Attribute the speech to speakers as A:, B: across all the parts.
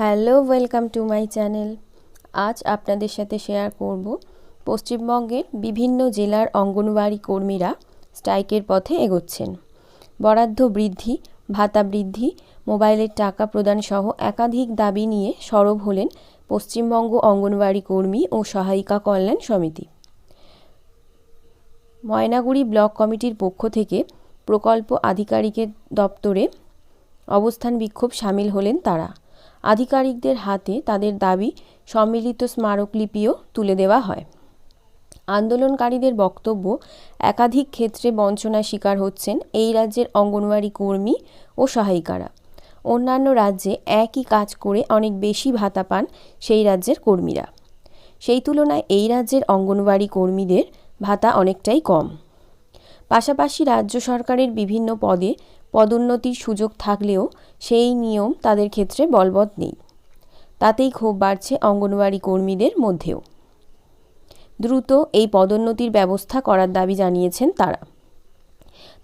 A: Hello, welcome to my channel. আজ আপনাদের সাথে শেয়ার করব পশ্চিমবঙ্গের বিভিন্ন জেলার অঙ্গনওয়াড়ি কর্মীরা স্ট্রাইকের পথে এগোচ্ছেন। বরাদ্দ বৃদ্ধি, ভাতা বৃদ্ধি, মোবাইলের টাকা প্রদান সহ একাধিক দাবি নিয়ে সরব হলেন পশ্চিমবঙ্গ অঙ্গনওয়াড়ি কর্মী ও সহায়িকা কল্যাণ সমিতি। ময়নাগুড়ি ব্লক কমিটির পক্ষ থেকে প্রকল্প আধিকারিকের দপ্তরে অবস্থান বিক্ষোভ সামিল হলেন তারা। আধিকারিকদের হাতে তাদের দাবি সম্মিলিত স্মারকলিপিও তুলে দেওয়া হয়। আন্দোলনকারীদের বক্তব্য, একাধিক ক্ষেত্রে বঞ্চনার শিকার হচ্ছেন এই রাজ্যের অঙ্গনওয়াড়ি কর্মী ও সহায়িকারা। অন্যান্য রাজ্যে একই কাজ করে অনেক বেশি ভাতা পান সেই রাজ্যের কর্মীরা। সেই তুলনায় এই রাজ্যের অঙ্গনওয়াড়ি কর্মীদের ভাতা অনেকটাই কম। পাশাপাশি রাজ্য সরকারের বিভিন্ন পদে পদোন্নতির সুযোগ থাকলেও সেই নিয়ম তাদের ক্ষেত্রে বলবৎ নেই। তাতেই ক্ষোভ বাড়ছে অঙ্গনওয়াড়ি কর্মীদের মধ্যেও। দ্রুত এই পদোন্নতির ব্যবস্থা করার দাবি জানিয়েছেন তারা।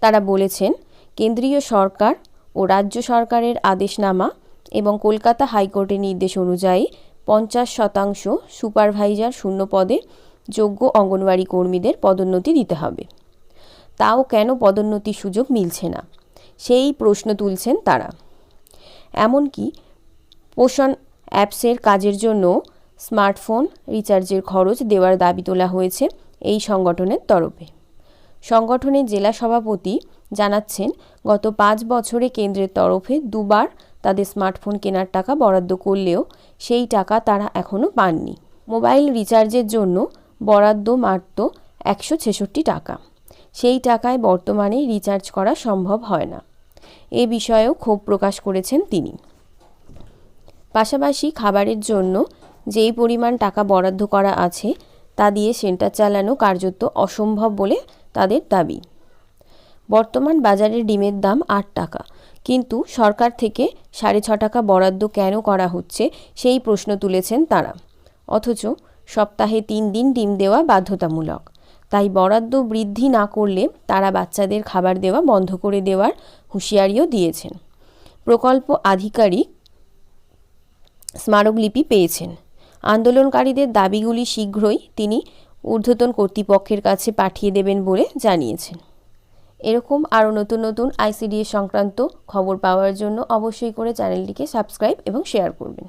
A: তারা বলেছেন, কেন্দ্রীয় সরকার ও রাজ্য সরকারের আদেশনামা এবং কলকাতা হাইকোর্টের নির্দেশ অনুযায়ী পঞ্চাশ শতাংশ সুপারভাইজার শূন্য পদে যোগ্য অঙ্গনওয়াড়ি কর্মীদের পদোন্নতি দিতে হবে। তাও কেন পদোন্নতির সুযোগ মিলছে না? সেই প্রশ্ন তুলছেন তারা। এমনকি পোষণ অ্যাপসের কাজের জন্য স্মার্টফোন রিচার্জের খরচ দেওয়ার দাবি তোলা হয়েছে এই সংগঠনের তরফে। সংগঠনের জেলা সভাপতি জানাচ্ছেন, গত পাঁচ বছরে কেন্দ্রের তরফে দুবার তাদের স্মার্টফোন কেনার টাকা বরাদ্দ করলেও সেই টাকা তারা এখনও পাননি। মোবাইল রিচার্জের জন্য বরাদ্দ মাত্র একশো ছেষট্টি টাকা। সেই টাকায় বর্তমানে রিচার্জ করা সম্ভব হয় না। এ বিষয়েও ক্ষোভ প্রকাশ করেছেন তিনি। পাশাপাশি খাবারের জন্য যেই পরিমাণ টাকা বরাদ্দ করা আছে, তা দিয়ে সেন্টার চালানো কার্যত অসম্ভব বলে তাদের দাবি। বর্তমান বাজারের ডিমের দাম আট টাকা, কিন্তু সরকার থেকে সাড়ে ছ টাকা বরাদ্দ কেন করা হচ্ছে সেই প্রশ্ন তুলেছেন তারা। অথচ সপ্তাহে তিন দিন ডিম দেওয়া বাধ্যতামূলক। তাই বরাদ্দ বৃদ্ধি না করলে তারা বাচ্চাদের খাবার দেওয়া বন্ধ করে দেওয়ার হুঁশিয়ারিও দিয়েছেন। প্রকল্প আধিকারিক স্মারকলিপি পেয়েছেন। আন্দোলনকারীদের দাবিগুলি শীঘ্রই তিনি ঊর্ধ্বতন কর্তৃপক্ষের কাছে পাঠিয়ে দেবেন বলে জানিয়েছেন। এরকম আরও নতুন নতুন আইসিডিএস সংক্রান্ত খবর পাওয়ার জন্য অবশ্যই করে চ্যানেলটিকে সাবস্ক্রাইব এবং শেয়ার করবেন।